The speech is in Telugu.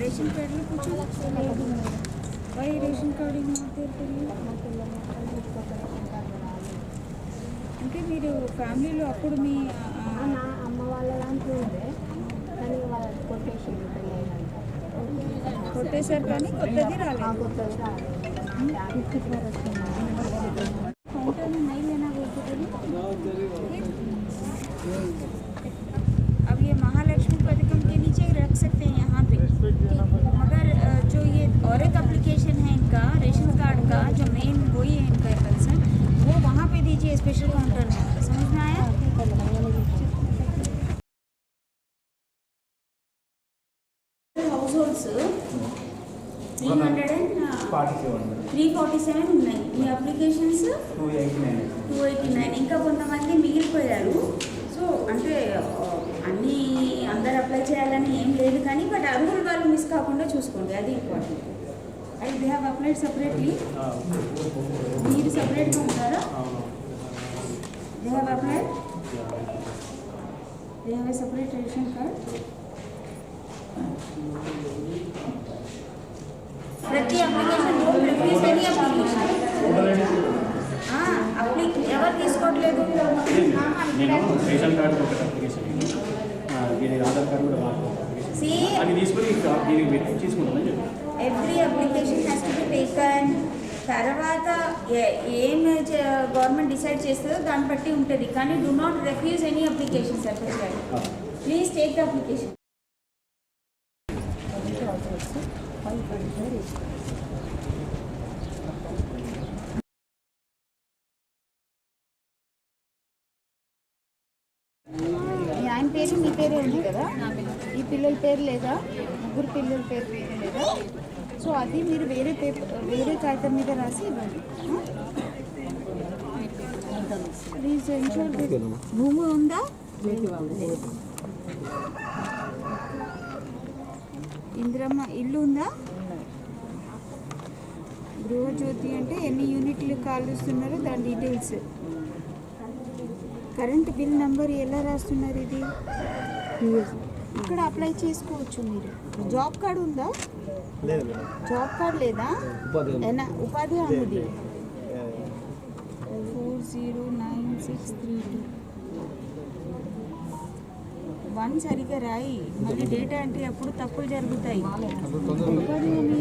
రేషన్ కార్డులో కూర్చో వై రేషన్ కార్డు అంటే మీరు ఫ్యామిలీలో అప్పుడు మీ నా అమ్మ వాళ్ళ దాంట్లో ఉండే కానీ వాళ్ళ కొట్టేసి కొట్టేశారు కానీ కొత్తది రాలేదు. కొత్తది ఫిఫ్టీ स्पेशल काउंटर में समझ में आया households three hundred and forty seven three forty seven ఉన్నాయి మీ applications two eighty nine two eighty nine ఇంకా కొంతమంది మిగిలిపోయారు సో అంటే ఆ, అన్నీ అందరు అప్లై చేయాలని ఏం లేదు కానీ బట్ అర్హులు వాళ్ళు మిస్ కాకుండా చూసుకోండి అది ఇంపార్టెంట్ అది దే హ్యావ్ అప్లైడ్ సపరేట్లీ మీరు సపరేట్గా ఉంటారా They have applied they have a separate ration card ప్రతి అప్లికేషన్ రిఫ్యూజ్ ఎనీ అప్లికేషన్ అప్లి ఎవరు తీసుకోవట్లేదు? నేను రేషన్ కార్డు అప్లికేషన్ దీని ఆధార్ కార్డు కూడా అది తీసుకొని దీనికి పెట్టి తీసుకుంటామని చెప్పి every application has to be taken తర్వాత ఏ- ఏం గవర్నమెంట్ డిసైడ్ చేస్తుందో దాన్ని బట్టి ఉంటుంది. కానీ do not refuse any application sir please take the application ఆయన పేరు మీ పేరే ఉంది కదా? ఈ పిల్లల పేరు లేదా? ముగ్గురు పిల్లల పేరు వేరే లేదా? సో అది మీరు వేరే పేపర్ వేరే కాగితం మీద రాసి ఇవ్వండి. భూమి ఉందా? ఇందిరమ్మ ఇల్లు ఉందా? గృహజ్యోతి అంటే ఎన్ని యూనిట్లు కాలుస్తున్నారో? దాని డీటెయిల్స్. కరెంట్ బిల్ నంబర్ ఎలా రాస్తున్నారు ఇది? ఇక్కడ అప్లై చేసుకోవచ్చు మీరు. జాబ్ కార్డు ఉందా? లేదు. జాబ్ కార్డు లేదా? ఉపాధి హామీది four zero nine six three two one సరిగా రాయి. మళ్ళీ డేటా ఎంట్రీ అప్పుడు తప్పులు జరుగుతాయి. ఉపాధి హామీ